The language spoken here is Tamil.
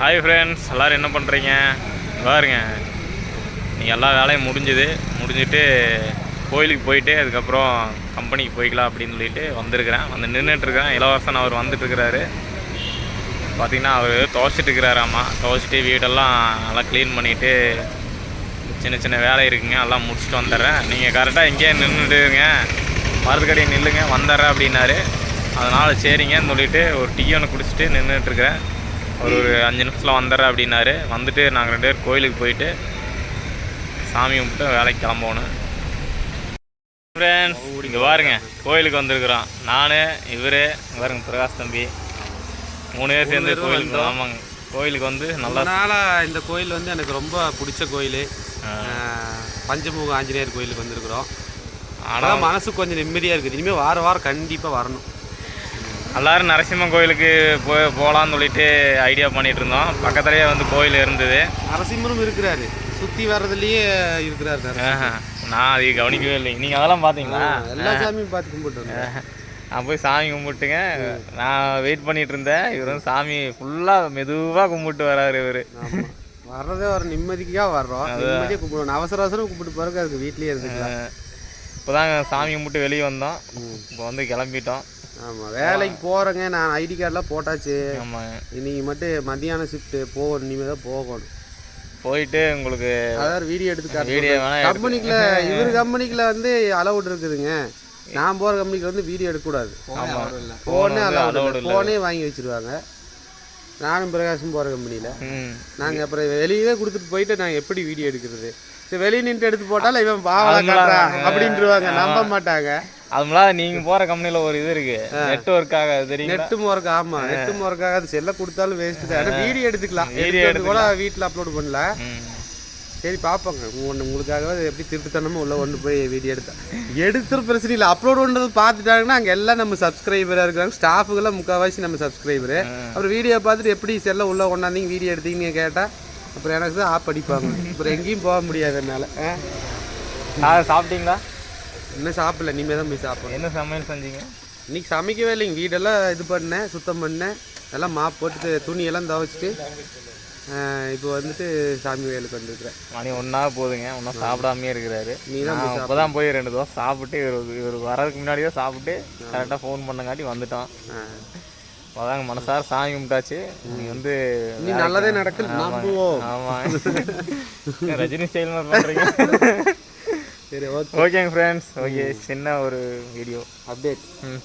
ஹாய் ஃப்ரெண்ட்ஸ் எல்லோரும் என்ன பண்ணுறீங்க பாருங்க நீங்கள் எல்லா வேலையும் முடிஞ்சுது. முடிஞ்சுட்டு கோயிலுக்கு போயிட்டு அதுக்கப்புறம் கம்பெனிக்கு போய்க்கலாம் அப்படின்னு சொல்லிட்டு வந்திருக்கிறேன். வந்து நின்றுட்டுருக்கிறேன் இளவரசன் அவர் வந்துட்டுருக்கிறாரு. பார்த்திங்கன்னா அவர் துவச்சிட்டு இருக்கிறாராம்மா துவைச்சிட்டு வீடெல்லாம் நல்லா க்ளீன் பண்ணிவிட்டு சின்ன சின்ன வேலை இருக்குங்க. எல்லாம் முடிச்சுட்டு வந்துடுறேன். நீங்கள் கரெக்டாக இங்கேயே நின்றுட்டுங்க மருத்துக்கடையை நில்லுங்க. வந்துடுறேன் அப்படின்னாரு. அதனால் சரிங்கன்னு சொல்லிவிட்டு ஒரு டீ ஒன்று குடிச்சிட்டு நின்றுட்டுருக்கிறேன் ஒரு ஒரு அஞ்சு நிமிஷத்தில் வந்துடுறேன் அப்படின்னாரு. வந்துட்டு நாங்கள் ரெண்டு பேர் கோயிலுக்கு போயிட்டு சாமி கும்பிட்டு வேலைக்கு கிளம்பணும் ஃப்ரெண்ட்ஸ் இங்கே பாருங்க கோயிலுக்கு வந்திருக்கிறோம். நான் இவர் பாருங்க பிரகாஷ் தம்பி. மூணு பேர் சேர்ந்து கோயிலுக்கு ஆமாங்க. கோயிலுக்கு வந்து நல்லா அதனால இந்த கோயில் வந்து எனக்கு ரொம்ப பிடிச்ச கோயில். பஞ்சமுக ஆஞ்சநேயர் கோயிலுக்கு வந்திருக்கிறோம். ஆனால் மனசுக்கு கொஞ்சம் நிம்மதியாக இருக்குது. இனிமேல் வார வாரம் கண்டிப்பாக வரணும். எல்லாரும் நரசிம்மன் கோயிலுக்கு போ போகலான்னு சொல்லிட்டு ஐடியா பண்ணிட்டு இருந்தோம். பக்கத்துலேயே வந்து கோயில் இருந்தது. நரசிம்மரும் இருக்கிறாரு. சுற்றி வர்றதுலேயே இருக்கிறாரு நான் அதை கவனிக்கவே இல்லை. நீங்கள் அதெல்லாம் பார்த்தீங்களா? எல்லா சாமியும் பார்த்து கும்பிட்டு வந்தோம். நான் போய் சாமி கும்பிட்டுங்க. நான் வெயிட் பண்ணிட்டு இருந்தேன். இவர் வந்து சாமி ஃபுல்லாக மெதுவாக கும்பிட்டு வராரு இவர். வர்றதே ஒரு நிம்மதிக்காக வர்றோம். நிம்மதியாக கும்பிடுவோம். அவசர அவசரம் கும்பிட்டு பிறகு அதுக்கு வீட்லேயே இருந்துக்கலாம். இப்போ தாங்க சாமி கும்பிட்டு வெளியே வந்தோம். இப்போ வந்து கிளம்பிட்டோம். ஆமாம் வேலைக்கு போகிறேங்க நான் ஐடி கார்டெலாம் போட்டாச்சு. ஆமாங்க இன்னைக்கு மட்டும் மத்தியான ஷிஃப்ட்டு போகணும். இனிமேல் தான் போகணும். போயிட்டு உங்களுக்கு அதாவது வீடியோ எடுத்து வீடியோ கம்பெனிக்குள்ள இவர் கம்பெனிக்குள்ள வந்து அலவுட் இருக்குதுங்க. நான் போகிற கம்பெனிக்கு வந்து வீடியோ எடுக்கக்கூடாது. ஃபோனே அலவுட் ஃபோனே வாங்கி வச்சிருவாங்க. நானும் பிரகாஷும் போகிற கம்பெனியில். நாங்கள் அப்புறம் வெளியவே கொடுத்துட்டு போயிட்டு நாங்கள் எப்படி வீடியோ எடுக்கிறது? வெளியே நின்று எடுத்து போட்டாலும் இவன் பாவம் காட்டுறான் அப்படின்ட்டுருவாங்க நம்ப மாட்டாங்க. அதுமில்லாத நீங்கள் போகிற கம்பெனியில் ஒரு இது இருக்கு. நெட்ஒர்க்காக தெரியுங்களா? நெட்டு முறக்கு ஆமாம் நெட்டு முறக்காக அது செல்ல கொடுத்தாலும் வேஸ்ட்டு தான். வீடியோ எடுத்துக்கலாம். வீடியோ எடுத்து கூட வீட்டில் அப்லோட் பண்ணல. சரி பார்ப்போங்க ஒன்று உங்களுக்காகவே அது எப்படி திருட்டுத்தனமும் உள்ள கொண்டு போய் வீடியோ எடுத்தேன் எடுத்துற பிரச்சனை இல்லை. அப்லோட் பண்ணுறது பார்த்துட்டாங்கன்னா அங்கே எல்லாம் நம்ம சப்ஸ்கிரைபராக இருக்கிறாங்க. ஸ்டாஃபுக்கெல்லாம் முக்கால்வாசி நம்ம சப்ஸ்கிரைபரு அப்புறம் வீடியோ பார்த்துட்டு எப்படி செல்ல உள்ள கொண்டாந்தீங்க வீடியோ எடுத்தீங்கன்னு கேட்டால் அப்புறம் எனக்கு தான் ஆப் அடிப்பாங்க. அப்புறம் எங்கேயும் போக முடியாது என்னால். சாப்பிட்டீங்களா? இன்னும் சாப்பிடல. இனிமேல் தான் போய் சாப்பிடணும். என்ன சமையல் செஞ்சீங்க? இன்னைக்கு சமைக்கவே இல்லைங்க. வீடெல்லாம் இது பண்ணேன் சுத்தம் பண்ணேன். எல்லாம் மாப் போட்டு துணியெல்லாம் துவைச்சிட்டு இப்போ வந்துட்டு சாமி வேலுக்கு வந்துருக்குறேன். மணி ஒன்றா போகுதுங்க ஒன்றும் சாப்பிடாமே இருக்கிறாரு. நீ தான் இப்போ தான் போய் ரெண்டு தோசை சாப்பிட்டு இவர் இவர் வர்றதுக்கு முன்னாடி தான் சாப்பிட்டு கரெக்டாக ஃபோன் பண்ணங்காட்டி வந்துட்டோம். அதாங்க மனசார சாமி கும்பிட்டாச்சு. நீ வந்து நீ நல்லதே நடக்குது. நம்புவோம் ஆமாம் ரஜினி ஸ்டைல் மாதிரி பண்ணுறீங்க சரி ஓகே. ஓகேங்க ஃப்ரெண்ட்ஸ் ஓகே சின்ன ஒரு வீடியோ அப்டேட் ம்.